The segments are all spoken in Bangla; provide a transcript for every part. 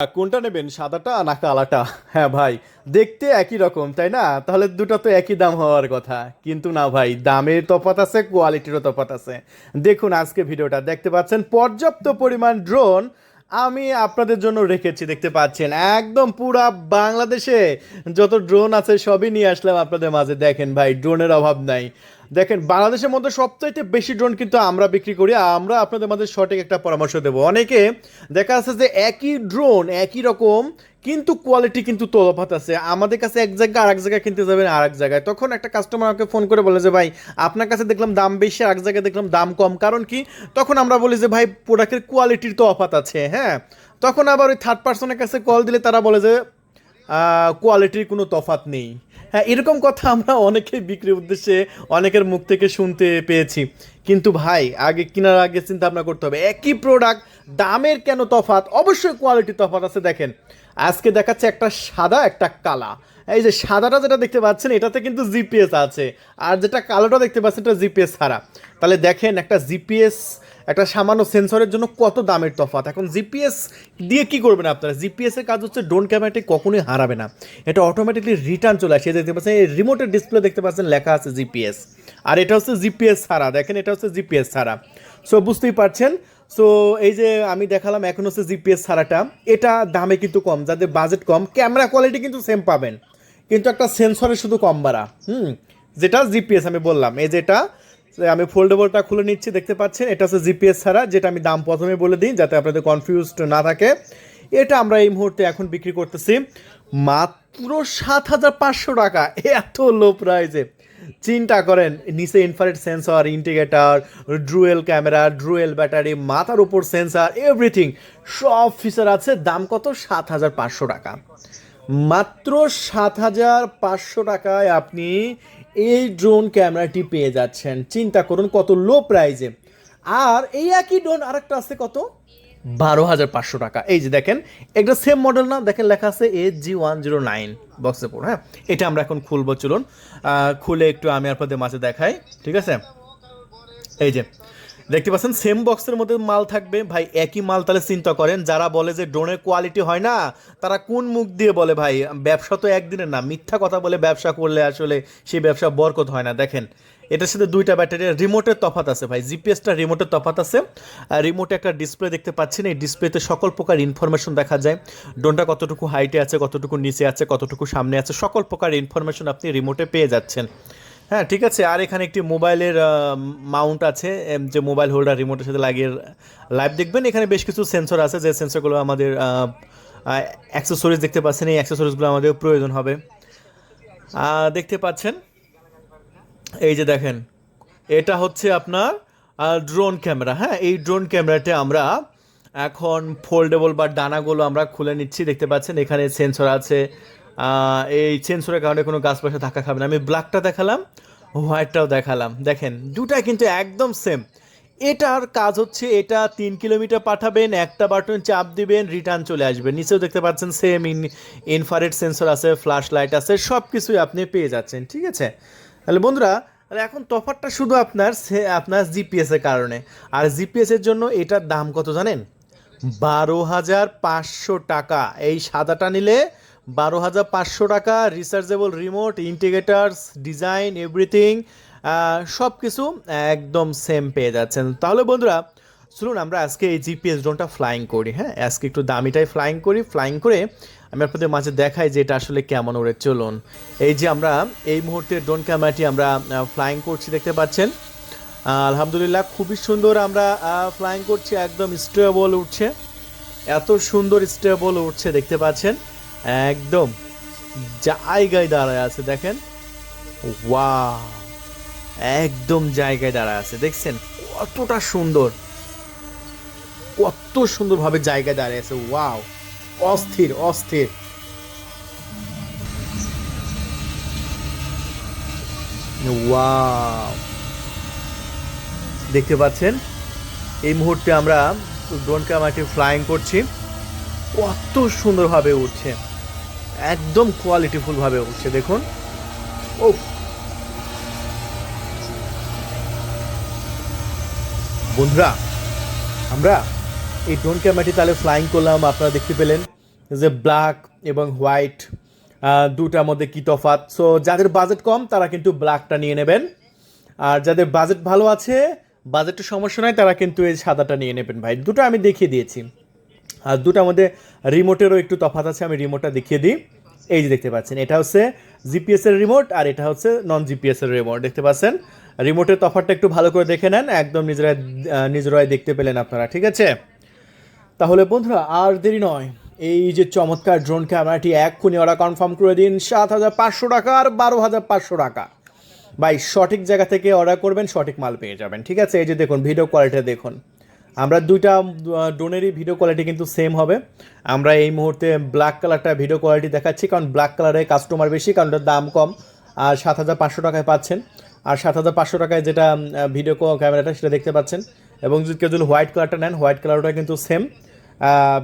কোনটা নেবেন, সাদাটা না কালাটা হ্যাঁ ভাই, দেখতে একই রকম, তাই না? তাহলে দুটো তো একই দাম হওয়ার কথা। কিন্তু না ভাই, দামের তফাৎ আছে, কোয়ালিটিরও তফাৎ আছে। দেখুন আজকে ভিডিওটা, দেখতে পাচ্ছেন পর্যাপ্ত পরিমাণ ড্রোন আমি আপনাদের জন্য রেখেছি, দেখতে পাচ্ছেন। একদম পুরা বাংলাদেশে যত ড্রোন আছে সবই নিয়ে আসলাম আপনাদের মাঝে। দেখেন ভাই, ড্রোনের অভাব নাই। দেখেন, বাংলাদেশের মধ্যে সবচাইতে বেশি ড্রোন কিন্তু আমরা বিক্রি করি। আমরা আপনাদের মাঝে সঠিক একটা পরামর্শ দেবো। অনেকে দেখা যাচ্ছে যে একই ড্রোন একই রকম, কিন্তু কোয়ালিটি কিন্তু তফাৎ আছে। আমাদের কাছে এক জায়গায় আর এক জায়গায় কিনতে যাবেন আর এক জায়গায়। তখন একটা কাস্টমার আমাকে ফোন করে বলে যে, ভাই, আপনার কাছে দেখলাম দাম বেশি আর এক জায়গায় দেখলাম দাম কম। কারণ কি? তখন আমরা বলি যে, ভাই প্রোডাক্টের কোয়ালিটির তো অফাত আছে। হ্যাঁ? তখন আবার ওই থার্ড পার্সনের কাছে কল দিলে তারা বলে যে কোয়ালিটির কোনো তফাত নেই। হ্যাঁ এরকম কথা আমরা অনেকেই বিক্রির উদ্দেশ্যে অনেকের মুখ থেকে শুনতে পেয়েছি। কিন্তু ভাই, আগে কেনার আগে চিন্তা ভাবনা করতে হবে। একই প্রোডাক্ট দামের কেন তফাত অবশ্যই কোয়ালিটি তফাত আছে, দেখেন। আজকে দেখাচ্ছে একটা সাদা, একটা কালা। এই যে সাদাটা যেটা দেখতে পাচ্ছেন, এটাতে কিন্তু জিপিএস আছে। আর যেটা কালোটা দেখতে পাচ্ছেন, এটা জিপিএস ছাড়া। তাহলে দেখেন, একটা জিপিএস, একটা সামান্য সেন্সরের জন্য কত দামের তফাৎ। এখন জিপিএস দিয়ে কি করবেন আপনারা? জিপিএসের কাজ হচ্ছে, ড্রোন ক্যামেরাটি কখনোই হারাবে না। এটা অটোমেটিকলি রিটার্ন চলে আসে। দেখতে পাচ্ছেন, এই রিমোটের ডিসপ্লে দেখতে পাচ্ছেন, লেখা আছে জিপিএস। আর এটা হচ্ছে জিপিএস ছাড়া। দেখেন, এটা হচ্ছে জিপিএস ছাড়া। সো বুঝতেই পারছেন সো এই যে আমি দেখালাম এখন হচ্ছে জিপিএস ছাড়াটা, এটা দামে কিন্তু কম, যাদের বাজেট কম ক্যামেরা কোয়ালিটি কিন্তু সেম পাবেন। কিন্তু একটা সেন্সরে শুধু কম বাড়া, হুম? যেটা জিপিএস আমি বললাম। এই যেটা আমি ফোল্ডেবলটা খুলে নিচ্ছি, দেখতে পাচ্ছেন? এটা হচ্ছে জিপিএস ছাড়া, যেটা আমি দাম প্রথমে বলে দিই, যাতে আপনাদের কনফিউজড না থাকে। এটা আমরা এই মুহূর্তে এখন বিক্রি করতেছি মাত্র সাত হাজার পাঁচশো টাকা। এত লো প্রাইজে চিন্তা করেন, নিচে infrared sensor integrator dual camera dual battery মাথার উপর সেন্সর এভরিথিং সব ফিচার আছে, দাম কত? সাত হাজার পাঁচশো টাকা। মাত্র সাত হাজার পাঁচশো টাকায় আপনি এই ড্রোন ক্যামেরাটি পেয়ে যাচ্ছেন। চিন্তা করুন কত লো প্রাইজে আর এই একই ড্রোন আরেকটা আছে কত? বারো হাজার পাঁচশো টাকা। এই যে দেখেন, একটা সেম মডেল না, দেখেন লেখা আছে H G one zero nine বক্সে পড়ো হ্যাঁ? এটা আমরা এখন খুলবো, চলুন। খুলে একটু আমি আপনাদের মাঝে দেখাই, ঠিক আছে? এই যে দেখতে পাচ্ছেন সেম বক্সের মধ্যে মাল থাকবে। ভাই, একই মাল তাহলে চিন্তা করেন, যারা বলে যে ড্রোনের কোয়ালিটি হয় না, তারা কোন মুখ দিয়ে বলে, ভাই, ব্যবসা তো একদিনের না, মিথ্যা কথা বলে ব্যবসা করলে আসলে সেই ব্যবসা বরকত হয় না। দেখেন, এটার সাথে দুইটা ব্যাটারি রিমোটের তফাত আছে, ভাই। জিপিএসটা রিমোটের তফাত আছে। আর রিমোটে একটা ডিসপ্লে দেখতে পাচ্ছেন, এই ডিসপ্লেতে সকল প্রকার ইনফরমেশন দেখা যায়। ড্রোনটা কতটুকু হাইটে আছে, কতটুকু নিচে আছে, কতটুকু সামনে আছে, সকল প্রকার ইনফরমেশন আপনি রিমোটে পেয়ে যাচ্ছেন। হ্যাঁ ঠিক আছে। আর এখানে একটি মোবাইলের মাউন্ট আছে যে মোবাইল হোল্ডার রিমোটের সাথে লাগিয়ে লাইভ দেখবেন। এখানে বেশ কিছু সেন্সর আছে, যে সেন্সরগুলো আমাদের অ্যাক্সেসরিজ দেখতে পাচ্ছেন। এই অ্যাক্সেসরিজগুলো আমাদের প্রয়োজন হবে। দেখতে পাচ্ছেন? এই যে দেখেন, এটা হচ্ছে আপনার ড্রোন ক্যামেরা হ্যাঁ এই ড্রোন ক্যামেরাতে আমরা এখন ফোল্ডেবল বা ডানাগুলো আমরা খুলে নিচ্ছি। দেখতে পাচ্ছেন, এখানে সেন্সর আছে এই সেন্সরের কারণে কোনো গাছ পাশে ধাক্কা খাবে না। আমি ব্ল্যাকটা দেখালাম হোয়াইটটাও দেখালাম। দেখেন দুটাই কিন্তু একদম সেম এটার কাজ হচ্ছে, এটা তিন কিলোমিটার পাঠাবেন, একটা বাটন চাপ দিবেন রিটার্ন চলে আসবে। নিচেও দেখতে পাচ্ছেন সেম ইন ইনফারেট সেন্সর আছে ফ্ল্যাশ লাইট আছে সব কিছুই আপনি পেয়ে যাচ্ছেন, ঠিক আছে? তাহলে বন্ধুরা, তাহলে এখন তফাৎটা শুধু আপনার সে, আপনার জিপিএসের কারণে। আর জিপিএসের জন্য এটার দাম কত জানেন? বারো হাজার পাঁচশো টাকা। এই সাদাটা নিলে বারো হাজার পাঁচশো টাকা rechargeable remote integrators design everything সব কিছু একদম সেম পেয়ে যাচ্ছেন। তাহলে বন্ধুরা, চলুন আমরা আজকে এই জিপিএস ড্রোনটা ফ্লাইং করি হ্যাঁ? আজকে একটু দামিটাই ফ্লাইং করি। ফ্লাইং করে আমি আপনাদের মাঝে দেখাই যে এটা আসলে কেমন ওরে চলুন। এই যে আমরা এই মুহূর্তে ড্রোন ক্যামেরাটি আমরা ফ্লাইং করছি, দেখতে পাচ্ছেন? আলহামদুলিল্লাহ খুবই সুন্দর আমরা ফ্লাইং করছি, একদম স্টেবল উঠছে। এত সুন্দর স্টেবল উঠছে, দেখতে পাচ্ছেন? একদম জায়গায় দাঁড়ায় আছে, দেখেন। ওয়া একদম জায়গায় দাঁড়ায় আছে, দেখছেন? কতটা সুন্দর, কত সুন্দরভাবে জায়গায় দাঁড়িয়ে আছে, ওয়াও, অস্থির অস্থির। ওয়াও, দেখতে পাচ্ছেন? এই মুহূর্তে আমরা ড্রোন ক্যামেরাটি ফ্লাইং করছি। কত সুন্দরভাবে উঠছে। একদম কোয়ালিটিফুলভাবে উঠছে, দেখুন। ও বন্ধুরা, আমরা এই ড্রোন ক্যামেরাটি তাহলে ফ্লাইং করলাম, আপনারা দেখতে পেলেন যে ব্ল্যাক এবং হোয়াইট দুটার মধ্যে কী তফাৎ। সো যাদের বাজেট কম, তারা কিন্তু ব্ল্যাকটা নিয়ে নেবেন। আর যাদের বাজেট ভালো আছে বাজেটের সমস্যা নয় তারা কিন্তু এই সাদাটা নিয়ে নেবেন ভাই। দুটো আমি দেখিয়ে দিয়েছি। আর দুটার মধ্যে রিমোটেরও একটু তফাৎ আছে, আমি রিমোটটা দেখিয়ে দিই। এই যে দেখতে পাচ্ছেন, এটা হচ্ছে জিপিএস এর রিমোট আর এটা হচ্ছে নন জিপিএস এর রিমোট দেখতে পাচ্ছেন? রিমোটের তফাৎটা একটু ভালো করে দেখে নেন, একদম নিজেরাই নিজেরাই দেখতে পেলেন আপনারা, ঠিক আছে? তাহলে বন্ধুরা, আর দেরি নয়, এই যে চমৎকার ড্রোন ক্যামেরাটি এক্ষুনি ওরা কনফার্ম করে দিন, সাত হাজার পাঁচশো টাকা আর বারো হাজার পাঁচশো টাকা। ভাই, সঠিক জায়গা থেকে অর্ডার করবেন, সঠিক মাল পেয়ে যাবেন, ঠিক আছে? এই যে দেখুন ভিডিও কোয়ালিটি দেখুন। আমরা দুইটা ড্রোনেরই ভিডিও কোয়ালিটি কিন্তু সেম হবে। আমরা এই মুহূর্তে ব্ল্যাক কালারটা ভিডিও কোয়ালিটি দেখাচ্ছি, কারণ ব্ল্যাক কালারে কাস্টমার বেশি, কারণ ওটার দাম কম। আর সাত হাজার পাঁচশো টাকায় পাচ্ছেন। আর সাত হাজার পাঁচশো টাকায় যেটা ভিডিও ক্যামেরাটা সেটা দেখতে পাচ্ছেন। এবং যদি কেউ যদি হোয়াইট কালারটা নেন হোয়াইট কালারটা কিন্তু সেম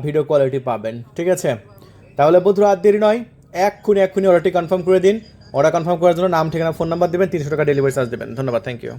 ভিডিও কোয়ালিটি পাবেন। ঠিক আছে? তাহলে বন্ধুরা, আর দেরি নয়। এক্ষুনি এক্ষুনি অর্ডারটি কনফার্ম করে দিন। অর্ডার কনফার্ম করার জন্য নাম, ঠিকানা ফোন নাম্বার দেবেন, তিনশো টাকা ডেলিভারি চার্জ দেবেন। ধন্যবাদ থ্যাংক ইউ